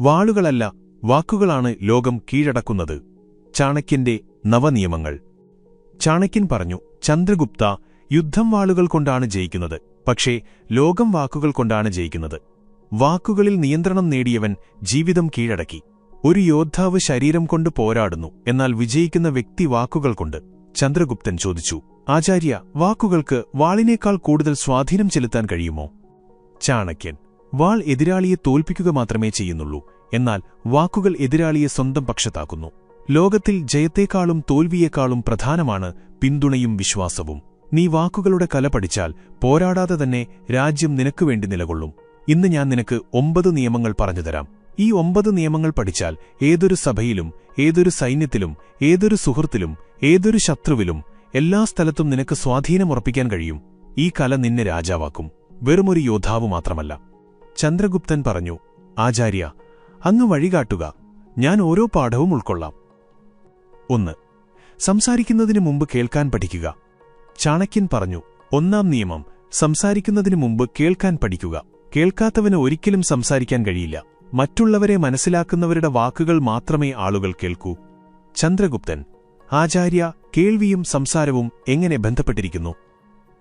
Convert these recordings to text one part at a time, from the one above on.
വാളുകളല്ല വാക്കുകളാണ് ലോകം കീഴടക്കുന്നത്. ചാണക്യന്റെ നവനിയമങ്ങൾ. ചാണക്യൻ പറഞ്ഞു ചന്ദ്രഗുപ്ത യുദ്ധം വാളുകൾ കൊണ്ടാണ് ജയിക്കുന്നത് പക്ഷേ ലോകം വാക്കുകൾ കൊണ്ടാണ് ജയിക്കുന്നത്. വാക്കുകളിൽ നിയന്ത്രണം നേടിയവൻ ജീവിതം കീഴടക്കി. ഒരു യോദ്ധാവ് ശരീരം കൊണ്ട് പോരാടുന്നു എന്നാൽ വിജയിക്കുന്ന വ്യക്തി വാക്കുകൾ കൊണ്ട്. ചന്ദ്രഗുപ്തൻ ചോദിച്ചു ആചാര്യ വാക്കുകൾക്ക് വാളിനേക്കാൾ കൂടുതൽ സ്വാധീനം ചെലുത്താൻ കഴിയുമോ? ചാണക്യൻ വാൾ എതിരാളിയെ തോൽപ്പിക്കുക മാത്രമേ ചെയ്യുന്നുള്ളൂ. എന്നാൽ വാക്കുകൾ എതിരാളിയെ സ്വന്തം പക്ഷത്താക്കുന്നു. ലോകത്തിൽ ജയത്തേക്കാളും തോൽവിയേക്കാളും പ്രധാനമാണ് പിന്തുണയും വിശ്വാസവും. നീ വാക്കുകളുടെ കല പഠിച്ചാൽ പോരാടാതെ തന്നെ രാജ്യം നിനക്കുവേണ്ടി നിലകൊള്ളും. ഇന്ന് ഞാൻ നിനക്ക് ഒമ്പത് നിയമങ്ങൾ പറഞ്ഞുതരാം ഈ ഒമ്പത് നിയമങ്ങൾ പഠിച്ചാൽ ഏതൊരു സഭയിലും ഏതൊരു സൈന്യത്തിലും ഏതൊരു സുഹൃത്തിലും ഏതൊരു ശത്രുവിലും എല്ലാ സ്ഥലത്തും നിനക്ക് സ്വാധീനമുറപ്പിക്കാൻ കഴിയും. ഈ കല നിന്നെ രാജാവാക്കും. വെറുമൊരു യോദ്ധാവ് മാത്രമല്ല. ചന്ദ്രഗുപ്തൻ പറഞ്ഞു ആചാര്യ അങ്ങ് വഴികാട്ടുക. ഞാൻ ഓരോ പാഠവും ഉൾക്കൊള്ളാം. ഒന്ന് സംസാരിക്കുന്നതിന് മുമ്പ് കേൾക്കാൻ പഠിക്കുക. ചാണക്യൻ പറഞ്ഞു ഒന്നാം നിയമം സംസാരിക്കുന്നതിന് മുമ്പ് കേൾക്കാൻ പഠിക്കുക. കേൾക്കാത്തവന് ഒരിക്കലും സംസാരിക്കാൻ കഴിയില്ല. മറ്റുള്ളവരെ മനസ്സിലാക്കുന്നവരുടെ വാക്കുകൾ മാത്രമേ ആളുകൾ കേൾക്കൂ. ചന്ദ്രഗുപ്തൻ ആചാര്യ കേൾവിയും സംസാരവും എങ്ങനെ ബന്ധപ്പെട്ടിരിക്കുന്നു?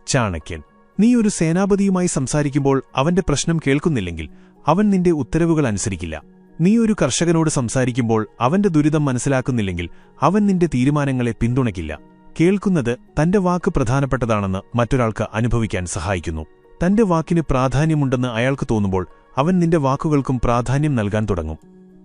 ചാണക്യൻ നീ ഒരു സേനാപതിയുമായി സംസാരിക്കുമ്പോൾ അവന്റെ പ്രശ്നം കേൾക്കുന്നില്ലെങ്കിൽ അവൻ നിന്റെ ഉത്തരവുകൾ അനുസരിക്കില്ല. നീ ഒരു കർഷകനോട് സംസാരിക്കുമ്പോൾ അവന്റെ ദുരിതം മനസ്സിലാക്കുന്നില്ലെങ്കിൽ അവൻ നിന്റെ തീരുമാനങ്ങളെ പിന്തുണയ്ക്കില്ല. കേൾക്കുന്നത് തന്റെ വാക്ക് പ്രധാനപ്പെട്ടതാണെന്ന് മറ്റൊരാൾക്ക് അനുഭവിക്കാൻ സഹായിക്കുന്നു. തന്റെ വാക്കിന് പ്രാധാന്യമുണ്ടെന്ന് അയാൾക്ക് തോന്നുമ്പോൾ അവൻ നിന്റെ വാക്കുകൾക്കും പ്രാധാന്യം നൽകാൻ തുടങ്ങും.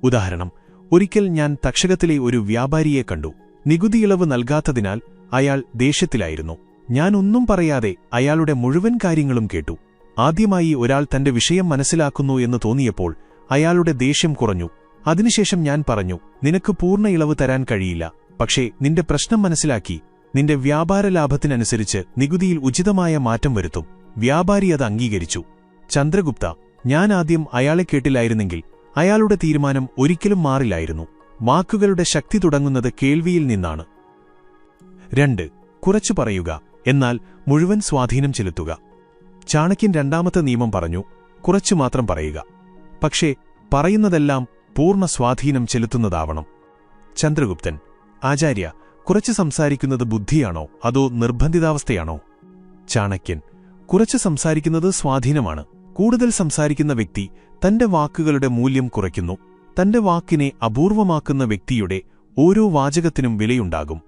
ഉദാഹരണം ഒരിക്കൽ ഞാൻ തക്ഷകത്തിലെ ഒരു വ്യാപാരിയെ കണ്ടു. നികുതിയിളവ് നൽകാത്തതിനാൽ അയാൾ ദേഷ്യത്തിലായിരുന്നു. ഞാൻ ഒന്നും പറയാതെ അയാളുടെ മുഴുവൻ കാര്യങ്ങളും കേട്ടു. ആദ്യമായി ഒരാൾ തന്റെ വിഷയം മനസ്സിലാക്കുന്നു എന്ന് തോന്നിയപ്പോൾ അയാളുടെ ദേഷ്യം കുറഞ്ഞു. അതിനുശേഷം ഞാൻ പറഞ്ഞു നിനക്ക് പൂർണ ഇളവ് തരാൻ കഴിയില്ല. പക്ഷേ നിന്റെ പ്രശ്നം മനസ്സിലാക്കി. നിന്റെ വ്യാപാര ലാഭത്തിനനുസരിച്ച് നികുതിയിൽ ഉചിതമായ മാറ്റം വരുത്തും. വ്യാപാരി അത് അംഗീകരിച്ചു. ചന്ദ്രഗുപ്ത ഞാൻ ആദ്യം അയാളെ കേട്ടില്ലായിരുന്നെങ്കിൽ അയാളുടെ തീരുമാനം ഒരിക്കലും മാറില്ലായിരുന്നു. വാക്കുകളുടെ ശക്തി തുടങ്ങുന്നത് കേൾവിയിൽ നിന്നാണ്. രണ്ട് കുറച്ചു പറയുക. എന്നാൽ മുഴുവൻ സ്വാധീനം ചെലുത്തുക. ചാണക്യൻ രണ്ടാമത്തെ നിയമം പറഞ്ഞു കുറച്ചു മാത്രം പറയുക. പക്ഷേ പറയുന്നതെല്ലാം പൂർണ സ്വാധീനം ചെലുത്തുന്നതാവണം. ചന്ദ്രഗുപ്തൻ ആചാര്യ കുറച്ച് സംസാരിക്കുന്നത് ബുദ്ധിയാണോ അതോ നിർബന്ധിതാവസ്ഥയാണോ? ചാണക്യൻ കുറച്ച് സംസാരിക്കുന്നത് സ്വാധീനമാണ്. കൂടുതൽ സംസാരിക്കുന്ന വ്യക്തി തന്റെ വാക്കുകളുടെ മൂല്യം കുറയ്ക്കുന്നു. തന്റെ വാക്കിനെ അപൂർവമാക്കുന്ന വ്യക്തിയുടെ ഓരോ വാചകത്തിനും വിലയുണ്ടാകും.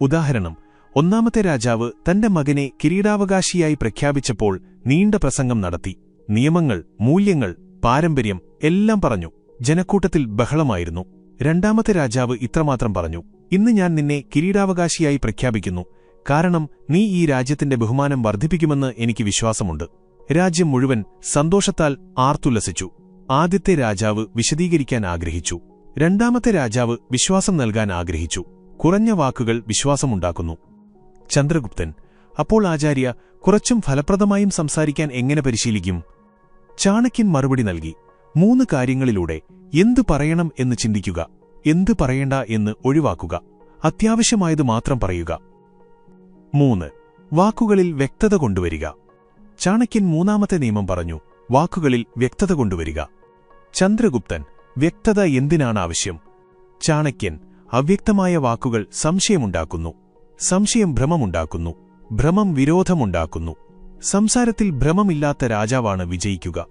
ഉദാഹരണം ഒന്നാമത്തെ രാജാവ് തന്റെ മകനെ കിരീടാവകാശിയായി പ്രഖ്യാപിച്ചപ്പോൾ നീണ്ട പ്രസംഗം നടത്തി. നിയമങ്ങൾ മൂല്യങ്ങൾ പാരമ്പര്യം എല്ലാം പറഞ്ഞു. ജനക്കൂട്ടത്തിൽ ബഹളമായിരുന്നു. രണ്ടാമത്തെ രാജാവ് ഇത്രമാത്രം പറഞ്ഞു. ഇന്ന് ഞാൻ നിന്നെ കിരീടാവകാശിയായി പ്രഖ്യാപിക്കുന്നു. കാരണം നീ ഈ രാജ്യത്തിന്റെ ബഹുമാനം വർദ്ധിപ്പിക്കുമെന്ന് എനിക്ക് വിശ്വാസമുണ്ട്. രാജ്യം മുഴുവൻ സന്തോഷത്താൽ ആർത്തുല്ലസിച്ചു. ആദ്യത്തെ രാജാവ് വിശദീകരിക്കാൻ ആഗ്രഹിച്ചു. രണ്ടാമത്തെ രാജാവ് വിശ്വാസം നൽകാൻ ആഗ്രഹിച്ചു. കുറഞ്ഞ വാക്കുകൾ വിശ്വാസമുണ്ടാക്കുന്നു. ചന്ദ്രഗുപ്തൻ. അപ്പോൾ ആചാര്യ കുറച്ചും ഫലപ്രദമായും സംസാരിക്കാൻ എങ്ങനെ പരിശീലിക്കും? ചാണക്യൻ മറുപടി നൽകി മൂന്ന് കാര്യങ്ങളിലൂടെ എന്തു പറയണം എന്ന് ചിന്തിക്കുക എന്തു പറയണ്ട എന്ന് ഒഴിവാക്കുക അത്യാവശ്യമായത് മാത്രം പറയുക. മൂന്ന് വാക്കുകളിൽ വ്യക്തത കൊണ്ടുവരിക ചാണക്യൻ മൂന്നാമത്തെ നിയമം പറഞ്ഞു വാക്കുകളിൽ വ്യക്തത കൊണ്ടുവരിക. ചന്ദ്രഗുപ്തൻ വ്യക്തത എന്തിനാണ് ആവശ്യം ചാണക്യൻ അവ്യക്തമായ വാക്കുകൾ സംശയമുണ്ടാക്കുന്നു. സംശയം ഭ്രമമുണ്ടാക്കുന്നു. ഭ്രമം വിരോധമുണ്ടാക്കുന്നു. സംസാരത്തിൽ ഭ്രമമില്ലാത്ത രാജാവാണ് വിജയിക്കുക.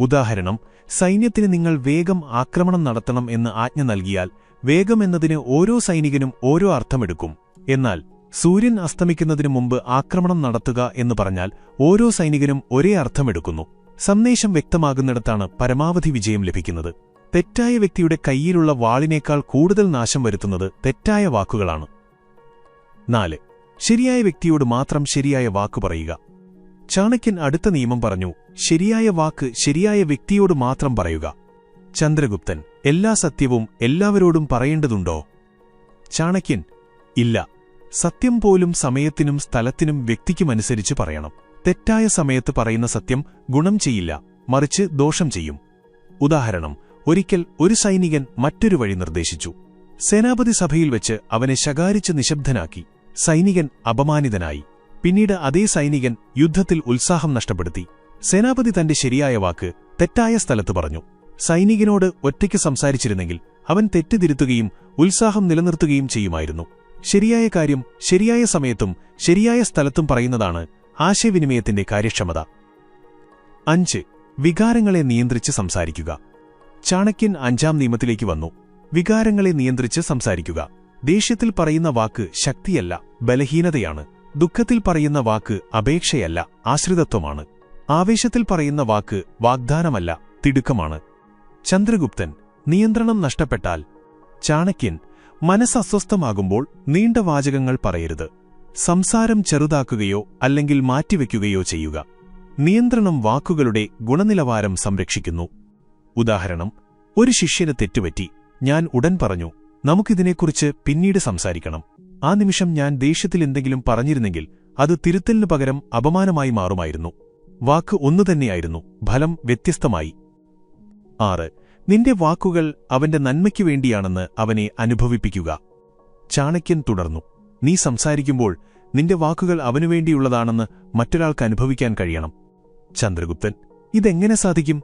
ഉദാഹരണം സൈന്യത്തിന് നിങ്ങൾ വേഗം ആക്രമണം നടത്തണം എന്ന് ആജ്ഞ നൽകിയാൽ വേഗം എന്നതിന് ഓരോ സൈനികനും ഓരോ അർത്ഥമെടുക്കും. എന്നാൽ സൂര്യൻ അസ്തമിക്കുന്നതിനു മുമ്പ് ആക്രമണം നടത്തുക എന്ന് പറഞ്ഞാൽ ഓരോ സൈനികനും ഒരേ അർത്ഥമെടുക്കുന്നു. സന്ദേശം വ്യക്തമാകുന്നിടത്താണ് പരമാവധി വിജയം ലഭിക്കുന്നത്. തെറ്റായ വ്യക്തിയുടെ കൈയിലുള്ള വാളിനേക്കാൾ കൂടുതൽ നാശം വരുത്തുന്നത് തെറ്റായ വാക്കുകളാണ്. നാല്. ശരിയായ വ്യക്തിയോട് മാത്രം ശരിയായ വാക്ക് പറയുക. ചാണക്യൻ അടുത്ത നിയമം പറഞ്ഞു ശരിയായ വാക്ക് ശരിയായ വ്യക്തിയോട് മാത്രം പറയുക. ചന്ദ്രഗുപ്തൻ എല്ലാ സത്യവും എല്ലാവരോടും പറയേണ്ടതുണ്ടോ? ചാണക്യൻ ഇല്ല. സത്യം പോലും സമയത്തിനും സ്ഥലത്തിനും വ്യക്തിക്കുമനുസരിച്ച് പറയണം. തെറ്റായ സമയത്ത് പറയുന്ന സത്യം ഗുണം ചെയ്യില്ല മറിച്ച് ദോഷം ചെയ്യും. ഉദാഹരണം ഒരിക്കൽ ഒരു സൈനികൻ മറ്റൊരു വഴി നിർദ്ദേശിച്ചു. സേനാപതി സഭയിൽ വെച്ച് അവനെ ശകാരിച്ച് നിശബ്ദനാക്കി. സൈനികൻ അപമാനിതനായി. പിന്നീട് അതേ സൈനികൻ യുദ്ധത്തിൽ ഉത്സാഹം നഷ്ടപ്പെടുത്തി. സേനാപതി തന്റെ ശരിയായ വാക്ക് തെറ്റായ സ്ഥലത്ത് പറഞ്ഞു. സൈനികനോട് ഒറ്റയ്ക്ക് സംസാരിച്ചിരുന്നെങ്കിൽ അവൻ തെറ്റുതിരുത്തുകയും ഉത്സാഹം നിലനിർത്തുകയും ചെയ്യുമായിരുന്നു. ശരിയായ കാര്യം ശരിയായ സമയത്തും ശരിയായ സ്ഥലത്തും പറയുന്നതാണ് ആശയവിനിമയത്തിന്റെ കാര്യക്ഷമത. അഞ്ച്. വികാരങ്ങളെ നിയന്ത്രിച്ച് സംസാരിക്കുക. ചാണക്യൻ അഞ്ചാം നിയമത്തിലേക്ക് വന്നു. വികാരങ്ങളെ നിയന്ത്രിച്ച് സംസാരിക്കുക. ദേഷ്യത്തിൽ പറയുന്ന വാക്ക് ശക്തിയല്ല ബലഹീനതയാണ്. ദുഃഖത്തിൽ പറയുന്ന വാക്ക് അപേക്ഷയല്ല ആശ്രിതത്വമാണ്. ആവേശത്തിൽ പറയുന്ന വാക്ക് വാഗ്ദാനമല്ല തിടുക്കമാണ്. ചന്ദ്രഗുപ്തൻ നിയന്ത്രണം നഷ്ടപ്പെട്ടാൽ. ചാണക്യൻ മനസ്സസ്വസ്ഥമാകുമ്പോൾ നീണ്ട വാചകങ്ങൾ പറയരുത്. സംസാരം ചെറുതാക്കുകയോ അല്ലെങ്കിൽ മാറ്റിവെക്കുകയോ ചെയ്യുക. നിയന്ത്രണം വാക്കുകളുടെ ഗുണനിലവാരം സംരക്ഷിക്കുന്നു. ഉദാഹരണം ഒരു ശിഷ്യന് തെറ്റുപറ്റി ഞാൻ ഉടൻ പറഞ്ഞു നമുക്കിതിനെക്കുറിച്ച് പിന്നീട് സംസാരിക്കണം. ആ നിമിഷം ഞാൻ ദേഷ്യത്തിൽ എന്തെങ്കിലും പറഞ്ഞിരുന്നെങ്കിൽ അത് തിരുത്തലിനു പകരം അപമാനമായി മാറുമായിരുന്നു. വാക്ക് ഒന്നുതന്നെയായിരുന്നു ഫലം വ്യത്യസ്തമായി. ആറ്. നിന്റെ വാക്കുകൾ അവന്റെ നന്മയ്ക്കു വേണ്ടിയാണെന്ന് അവനെ അനുഭവിപ്പിക്കുക. ചാണക്യൻ തുടർന്നു. നീ സംസാരിക്കുമ്പോൾ നിന്റെ വാക്കുകൾ അവനുവേണ്ടിയുള്ളതാണെന്ന് മറ്റൊരാൾക്ക് അനുഭവിക്കാൻ കഴിയണം. ചന്ദ്രഗുപ്തൻ ഇതെങ്ങനെ സാധിക്കും?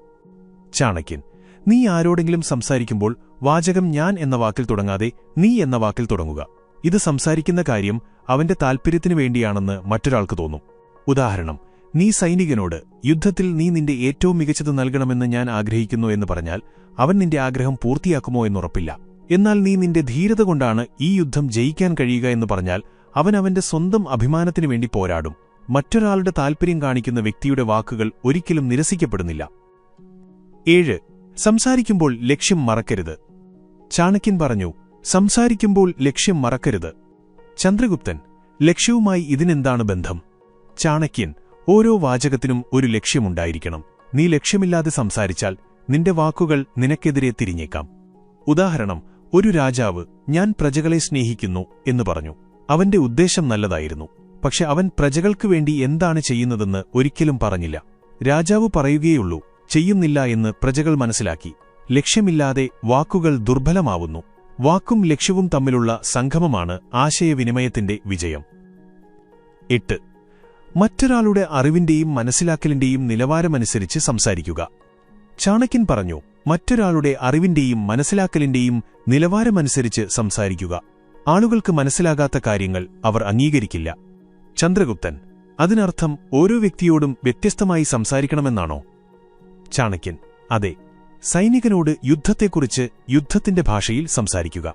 ചാണക്യൻ നീ ആരോടെങ്കിലും സംസാരിക്കുമ്പോൾ വാചകം ഞാൻ എന്ന വാക്കിൽ തുടങ്ങാതെ നീ എന്ന വാക്കിൽ തുടങ്ങുക. ഇത് സംസാരിക്കുന്ന കാര്യം അവന്റെ താൽപ്പര്യത്തിനു വേണ്ടിയാണെന്ന് മറ്റൊരാൾക്ക് തോന്നും. ഉദാഹരണം നീ സൈനികനോട് യുദ്ധത്തിൽ നീ നിന്റെ ഏറ്റവും മികച്ചത് നൽകണമെന്ന് ഞാൻ ആഗ്രഹിക്കുന്നു എന്ന് പറഞ്ഞാൽ അവൻ നിന്റെ ആഗ്രഹം പൂർത്തിയാക്കുമോ എന്നുറപ്പില്ല. എന്നാൽ നീ നിന്റെ ധീരത കൊണ്ടാണ് ഈ യുദ്ധം ജയിക്കാൻ കഴിയുക എന്ന് പറഞ്ഞാൽ അവൻ അവന്റെ സ്വന്തം അഭിമാനത്തിനു വേണ്ടി പോരാടും. മറ്റൊരാളുടെ താൽപ്പര്യം കാണിക്കുന്ന വ്യക്തിയുടെ വാക്കുകൾ ഒരിക്കലും നിരസിക്കപ്പെടുന്നില്ല. ഏഴ് സംസാരിക്കുമ്പോൾ ലക്ഷ്യം മറക്കരുത്. ചാണക്യൻ പറഞ്ഞു സംസാരിക്കുമ്പോൾ ലക്ഷ്യം മറക്കരുത്. ചന്ദ്രഗുപ്തൻ ലക്ഷ്യവുമായി ഇതിനെന്താണ് ബന്ധം? ചാണക്യൻ ഓരോ വാചകത്തിനും ഒരു ലക്ഷ്യമുണ്ടായിരിക്കണം. നീ ലക്ഷ്യമില്ലാതെ സംസാരിച്ചാൽ നിന്റെ വാക്കുകൾ നിനക്കെതിരെ തിരിഞ്ഞേക്കാം. ഉദാഹരണം ഒരു രാജാവ് ഞാൻ പ്രജകളെ സ്നേഹിക്കുന്നു എന്ന് പറഞ്ഞു. അവന്റെ ഉദ്ദേശം നല്ലതായിരുന്നു. പക്ഷെ അവൻ പ്രജകൾക്കു വേണ്ടി എന്താണ് ചെയ്യുന്നതെന്ന് ഒരിക്കലും പറഞ്ഞില്ല. രാജാവ് പറയുകയുള്ളൂ ചെയ്യുന്നില്ല എന്ന് പ്രജകൾ മനസ്സിലാക്കി. ലക്ഷ്യമില്ലാതെ വാക്കുകൾ ദുർബലമാവുന്നു. വാക്കും ലക്ഷ്യവും തമ്മിലുള്ള സംഗമമാണ് ആശയവിനിമയത്തിന്റെ വിജയം. എട്ട്. മറ്റൊരാളുടെ അറിവിന്റെയും മനസ്സിലാക്കലിന്റെയും നിലവാരമനുസരിച്ച് സംസാരിക്കുക. ചാണക്യൻ പറഞ്ഞു മറ്റൊരാളുടെ അറിവിന്റെയും മനസ്സിലാക്കലിന്റെയും നിലവാരമനുസരിച്ച് സംസാരിക്കുക. ആളുകൾക്ക് മനസ്സിലാകാത്ത കാര്യങ്ങൾ അവർ അംഗീകരിക്കില്ല. ചന്ദ്രഗുപ്തൻ അതിനർത്ഥം ഓരോ വ്യക്തിയോടും വ്യത്യസ്തമായി സംസാരിക്കണമെന്നാണോ? ചാണക്യൻ അതെ. സൈനികനോട് യുദ്ധത്തെക്കുറിച്ച് യുദ്ധത്തിന്റെ ഭാഷയിൽ സംസാരിക്കുക.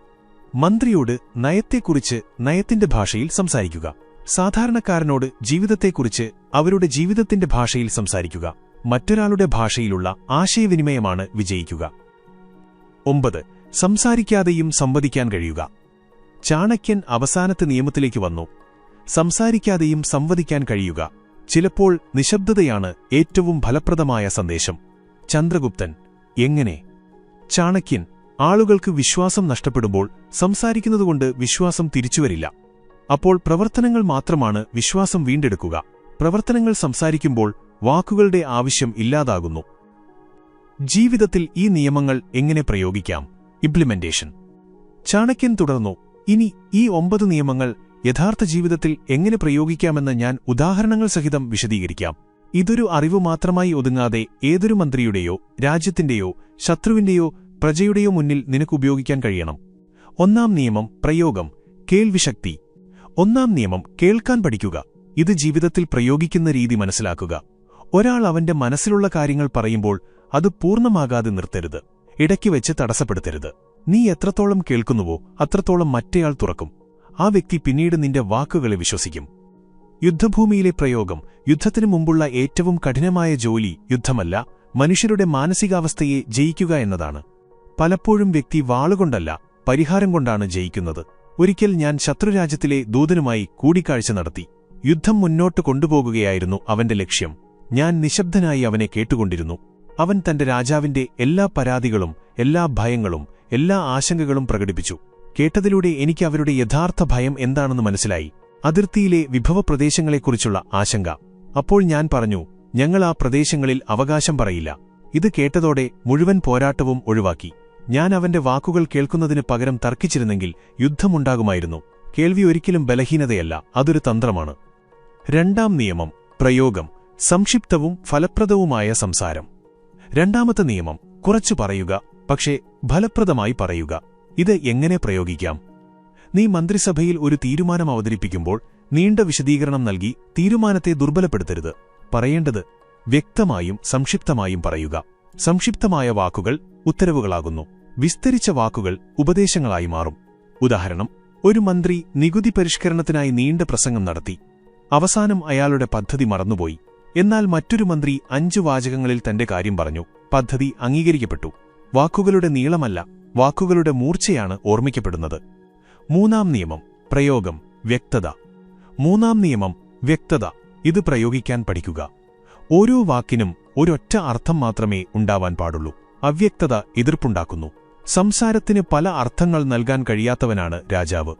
മന്ത്രിയോട് നയത്തെക്കുറിച്ച് നയത്തിന്റെ ഭാഷയിൽ സംസാരിക്കുക. സാധാരണക്കാരനോട് ജീവിതത്തെക്കുറിച്ച് അവരുടെ ജീവിതത്തിന്റെ ഭാഷയിൽ സംസാരിക്കുക. മറ്റൊരാളുടെ ഭാഷയിലുള്ള ആശയവിനിമയമാണ് വിജയിക്കുക. ഒമ്പത് സംസാരിക്കാതെയും സംവദിക്കാൻ കഴിയുക. ചാണക്യൻ അവസാനത്തെ നിയമത്തിലേക്ക് വന്നു. സംസാരിക്കാതെയും സംവദിക്കാൻ കഴിയുക. ചിലപ്പോൾ നിശബ്ദതയാണ് ഏറ്റവും ഫലപ്രദമായ സന്ദേശം. ചന്ദ്രഗുപ്തൻ എങ്ങനെ? ചാണക്യൻ ആളുകൾക്ക് വിശ്വാസം നഷ്ടപ്പെടുമ്പോൾ സംസാരിക്കുന്നതുകൊണ്ട് വിശ്വാസം തിരിച്ചുവരില്ല. അപ്പോൾ പ്രവർത്തനങ്ങൾ മാത്രമാണ് വിശ്വാസം വീണ്ടെടുക്കുക. പ്രവർത്തനങ്ങൾ സംസാരിക്കുമ്പോൾ വാക്കുകളുടെ ആവശ്യം ഇല്ലാതാകുന്നു. ജീവിതത്തിൽ ഈ നിയമങ്ങൾ എങ്ങനെ പ്രയോഗിക്കാം? ഇംപ്ലിമെന്റേഷൻ ചാണക്യൻ തുടർന്നു ഇനി ഈ ഒമ്പത് നിയമങ്ങൾ യഥാർത്ഥ ജീവിതത്തിൽ എങ്ങനെ പ്രയോഗിക്കാമെന്ന് ഞാൻ ഉദാഹരണങ്ങൾ സഹിതം വിശദീകരിക്കാം. ഇതൊരു അറിവ് മാത്രമായി ഒതുങ്ങാതെ ഏതൊരു മന്ത്രിയുടെയോ രാജ്യത്തിന്റെയോ ശത്രുവിന്റെയോ പ്രജയുടെയോ മുന്നിൽ നിനക്ക് ഉപയോഗിക്കാൻ കഴിയണം. ഒന്നാം നിയമം പ്രയോഗം കേൾവിശക്തി. ഒന്നാം നിയമം കേൾക്കാൻ പഠിക്കുക. ഇത് ജീവിതത്തിൽ പ്രയോഗിക്കുന്ന രീതി മനസ്സിലാക്കുക. ഒരാൾ അവന്റെ മനസ്സിലുള്ള കാര്യങ്ങൾ പറയുമ്പോൾ അത് പൂർണമാകാതെ നിർത്തരുത്. ഇടയ്ക്ക് വെച്ച് തടസ്സപ്പെടുത്തരുത്. നീ എത്രത്തോളം കേൾക്കുന്നുവോ അത്രത്തോളം മറ്റേയാൾ തുറക്കും. ആ വ്യക്തി പിന്നീട് നിന്റെ വാക്കുകളെ വിശ്വസിക്കും. യുദ്ധഭൂമിയിലെ പ്രയോഗം യുദ്ധത്തിനു മുമ്പുള്ള ഏറ്റവും കഠിനമായ ജോലി യുദ്ധമല്ല മനുഷ്യരുടെ മാനസികാവസ്ഥയെ ജയിക്കുക എന്നതാണ്. പലപ്പോഴും വ്യക്തി വാളുകൊണ്ടല്ല പരിഹാരം കൊണ്ടാണ് ജയിക്കുന്നത്. ഒരിക്കൽ ഞാൻ ശത്രുരാജ്യത്തിലെ ദൂതനുമായി കൂടിക്കാഴ്ച നടത്തി. യുദ്ധം മുന്നോട്ട് കൊണ്ടുപോകുകയായിരുന്നു അവന്റെ ലക്ഷ്യം. ഞാൻ നിശബ്ദനായി അവനെ കേട്ടുകൊണ്ടിരുന്നു. അവൻ തന്റെ രാജാവിന്റെ എല്ലാ പരാതികളും എല്ലാ ഭയങ്ങളും എല്ലാ ആശങ്കകളും പ്രകടിപ്പിച്ചു. കേട്ടതിലൂടെ എനിക്ക് അവരുടെ യഥാർത്ഥ ഭയം എന്താണെന്ന് മനസ്സിലായി. അതിർത്തിയിലെ വിഭവ പ്രദേശങ്ങളെക്കുറിച്ചുള്ള ആശങ്ക. അപ്പോൾ ഞാൻ പറഞ്ഞു ഞങ്ങൾ ആ പ്രദേശങ്ങളിൽ അവകാശം പറയില്ല. ഇത് കേട്ടതോടെ മുഴുവൻ പോരാട്ടവും ഒഴിവാക്കി. ഞാൻ അവന്റെ വാക്കുകൾ കേൾക്കുന്നതിന് പകരം തർക്കിച്ചിരുന്നെങ്കിൽ യുദ്ധമുണ്ടാകുമായിരുന്നു. കേൾവി ഒരിക്കലും ബലഹീനതയല്ല അതൊരു തന്ത്രമാണ്. രണ്ടാം നിയമം പ്രയോഗം സംക്ഷിപ്തവും ഫലപ്രദവുമായ സംസാരം. രണ്ടാമത്തെ നിയമം കുറച്ചു പറയുക പക്ഷേ ഫലപ്രദമായി പറയുക. ഇത് എങ്ങനെ പ്രയോഗിക്കാം? നീ മന്ത്രിസഭയിൽ ഒരു തീരുമാനം അവതരിപ്പിക്കുമ്പോൾ നീണ്ട വിശദീകരണം നൽകി തീരുമാനത്തെ ദുർബലപ്പെടുത്തരുത്. പറയേണ്ടത് വ്യക്തമായും സംക്ഷിപ്തമായും പറയുക. സംക്ഷിപ്തമായ വാക്കുകൾ ഉത്തരവുകളാകുന്നു. വിസ്തരിച്ച വാക്കുകൾ ഉപദേശങ്ങളായി മാറും. ഉദാഹരണം ഒരു മന്ത്രി നികുതി പരിഷ്കരണത്തിനായി നീണ്ട പ്രസംഗം നടത്തി. അവസാനം അയാളുടെ പദ്ധതി മറന്നുപോയി. എന്നാൽ മറ്റൊരു മന്ത്രി അഞ്ചു വാചകങ്ങളിൽ തന്റെ കാര്യം പറഞ്ഞു. പദ്ധതി അംഗീകരിക്കപ്പെട്ടു. വാക്കുകളുടെ നീളമല്ല വാക്കുകളുടെ മൂർച്ചയാണ് ഓർമ്മിക്കപ്പെടുന്നത്. മൂന്നാം നിയമം പ്രയോഗം വ്യക്തത. മൂന്നാം നിയമം വ്യക്തത. ഇത് പ്രയോഗിക്കാൻ പഠിക്കുക. ഓരോ വാക്കിനും ഒരൊറ്റ അർത്ഥം മാത്രമേ ഉണ്ടാവാൻ പാടുള്ളൂ. അവ്യക്തത എതിർപ്പുണ്ടാക്കുന്നു. സംസാരത്തിന് പല അർത്ഥങ്ങൾ നൽകാൻ കഴിയാത്തവനാണ് രാജാവ്.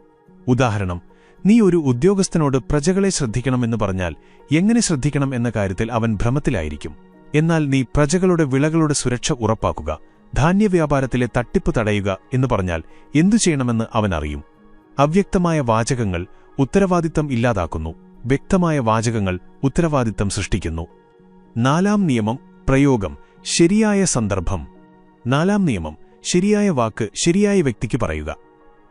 ഉദാഹരണം നീ ഒരു ഉദ്യോഗസ്ഥനോട് പ്രജകളെ ശ്രദ്ധിക്കണമെന്ന് പറഞ്ഞാൽ എങ്ങനെ ശ്രദ്ധിക്കണം എന്ന കാര്യത്തിൽ അവൻ ഭ്രമത്തിലായിരിക്കും. എന്നാൽ നീ പ്രജകളുടെ വിളകളുടെ സുരക്ഷ ഉറപ്പാക്കുക ധാന്യവ്യാപാരത്തിലെ തട്ടിപ്പ് തടയുക എന്ന് പറഞ്ഞാൽ എന്തു ചെയ്യണമെന്ന് അവനറിയും. അവ്യക്തമായ വാചകങ്ങൾ ഉത്തരവാദിത്തം ഇല്ലാതാക്കുന്നു. വ്യക്തമായ വാചകങ്ങൾ ഉത്തരവാദിത്തം സൃഷ്ടിക്കുന്നു. നാലാം നിയമം പ്രയോഗം ശരിയായ സന്ദർഭം. നാലാം നിയമം ശരിയായ വാക്ക് ശരിയായ വ്യക്തിക്ക് പറയുക.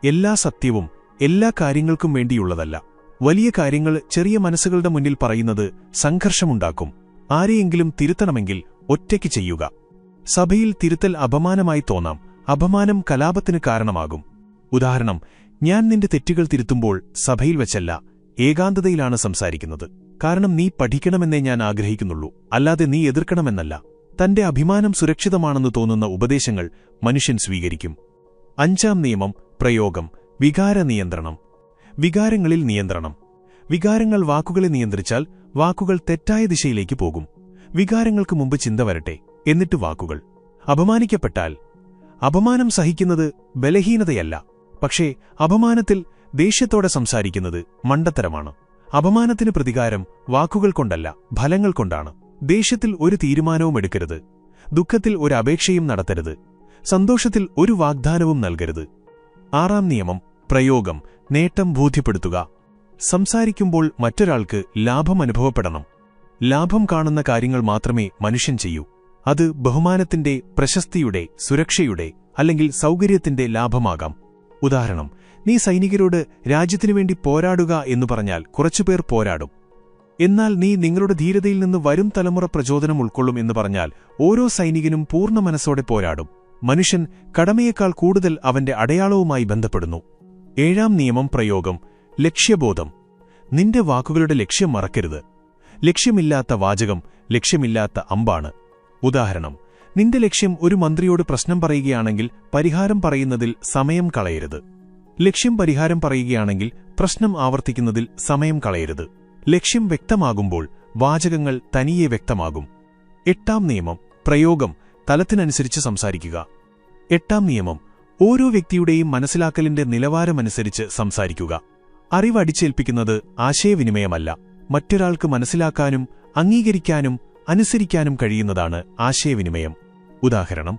എല്ലാ സത്യവും എല്ലാ കാര്യങ്ങൾക്കും വേണ്ടിയുള്ളതല്ല. വലിയ കാര്യങ്ങൾ ചെറിയ മനസ്സുകളുടെ മുന്നിൽ പറയുന്നത് സംഘർഷമുണ്ടാക്കും. ആരെയെങ്കിലും തിരുത്തണമെങ്കിൽ ഒറ്റയ്ക്ക് ചെയ്യുക. സഭയിൽ തിരുത്തൽ അപമാനമായി തോന്നാം. അപമാനം കലാപത്തിന് കാരണമാകും. ഉദാഹരണം ഞാൻ നിന്റെ തെറ്റുകൾ തിരുത്തുമ്പോൾ സഭയിൽ വെച്ചല്ല ഏകാന്തതയിലാണ് സംസാരിക്കുന്നത്. കാരണം നീ പഠിക്കണമെന്നേ ഞാൻ ആഗ്രഹിക്കുന്നുള്ളൂ അല്ലാതെ നീ എതിർക്കണമെന്നല്ല. തന്റെ അഭിമാനം സുരക്ഷിതമാണെന്ന് തോന്നുന്ന ഉപദേശങ്ങൾ മനുഷ്യൻ സ്വീകരിക്കും. അഞ്ചാം നിയമം പ്രയോഗം വികാര നിയന്ത്രണം. വികാരങ്ങളിൽ നിയന്ത്രണം. വികാരങ്ങൾ വാക്കുകളെ നിയന്ത്രിച്ചാൽ വാക്കുകൾ തെറ്റായ ദിശയിലേക്ക് പോകും. വികാരങ്ങൾക്ക് മുമ്പ് ചിന്ത വരട്ടെ എന്നിട്ട് വാക്കുകൾ. അപമാനിക്കപ്പെട്ടാൽ. അപമാനം സഹിക്കുന്നത് ബലഹീനതയല്ല. പക്ഷേ അപമാനത്തിൽ ദേഷ്യത്തോടെ സംസാരിക്കുന്നത് മണ്ടത്തരമാണ്. അപമാനത്തിന് പ്രതികാരം വാക്കുകൾ കൊണ്ടല്ല ഫലങ്ങൾ കൊണ്ടാണ്. ദേഷ്യത്തിൽ ഒരു തീരുമാനവും എടുക്കരുത്. ദുഃഖത്തിൽ ഒരു അപേക്ഷയും നടത്തരുത്. സന്തോഷത്തിൽ ഒരു വാഗ്ദാനവും നൽകരുത്. ആറാം നിയമം പ്രയോഗം നേട്ടം ബോധ്യപ്പെടുത്തുക. സംസാരിക്കുമ്പോൾ മറ്റൊരാൾക്ക് ലാഭം അനുഭവപ്പെടണം. ലാഭം കാണുന്ന കാര്യങ്ങൾ മാത്രമേ മനുഷ്യൻ ചെയ്യൂ. അത് ബഹുമാനത്തിന്റെ പ്രശസ്തിയുടെ സുരക്ഷയുടെ അല്ലെങ്കിൽ സൗകര്യത്തിന്റെ ലാഭമാകാം. ഉദാഹരണം നീ സൈനികരോട് രാജ്യത്തിനു വേണ്ടി പോരാടുക എന്നു പറഞ്ഞാൽ കുറച്ചുപേർ പോരാടും. എന്നാൽ നീ നിങ്ങളുടെ ധീരതയിൽ നിന്ന് വരും തലമുറ പ്രചോദനം ഉൾക്കൊള്ളും എന്ന് പറഞ്ഞാൽ ഓരോ സൈനികനും പൂർണ മനസ്സോടെ പോരാടും. മനുഷ്യൻ കടമയേക്കാൾ കൂടുതൽ അവന്റെ അടയാളവുമായി ബന്ധപ്പെടുന്നു. ഏഴാം നിയമം പ്രയോഗം ലക്ഷ്യബോധം. നിന്റെ വാക്കുകളുടെ ലക്ഷ്യം മറക്കരുത്. ലക്ഷ്യമില്ലാത്ത വാചകം ലക്ഷ്യമില്ലാത്ത അമ്പാണ്. ഉദാഹരണം നിന്റെ ലക്ഷ്യം ഒരു മന്ത്രിയോട് പ്രശ്നം പറയുകയാണെങ്കിൽ പരിഹാരം പറയുന്നതിൽ സമയം കളയരുത്. ലക്ഷ്യം പരിഹാരം പറയുകയാണെങ്കിൽ പ്രശ്നം ആവർത്തിക്കുന്നതിൽ സമയം കളയരുത്. ലക്ഷ്യം വ്യക്തമാകുമ്പോൾ വാചകങ്ങൾ തനിയെ വ്യക്തമാകും. എട്ടാം നിയമം പ്രയോഗം തലത്തിനനുസരിച്ച് സംസാരിക്കുക. എട്ടാം നിയമം ഓരോ വ്യക്തിയുടെയും മനസ്സിലാക്കലിന്റെ നിലവാരമനുസരിച്ച് സംസാരിക്കുക. അറിവ് അടിച്ചേൽപ്പിക്കുന്നത് ആശയവിനിമയമല്ല. മറ്റൊരാൾക്ക് മനസ്സിലാക്കാനും അംഗീകരിക്കാനും അനുസരിക്കാനും കഴിയുന്നതാണ് ആശയവിനിമയം. ഉദാഹരണം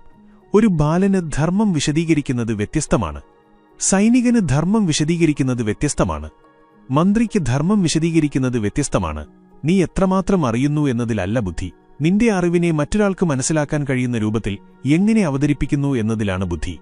ഒരു ബാലന് ധർമ്മം വിശദീകരിക്കുന്നത് വ്യത്യസ്തമാണ്. സൈനികന് ധർമ്മം വിശദീകരിക്കുന്നത് വ്യത്യസ്തമാണ്. മന്ത്രിക്ക് ധർമ്മം വിശദീകരിക്കുന്നത് വ്യത്യസ്തമാണ്. നീ എത്രമാത്രം അറിയുന്നു എന്നതിലല്ല ബുദ്ധി. നിന്റെ അറിവിനെ മറ്റൊരാൾക്ക് മനസ്സിലാക്കാൻ കഴിയുന്ന രൂപത്തിൽ എങ്ങനെ അവതരിപ്പിക്കുന്നു എന്നതിലാണ് ബുദ്ധി.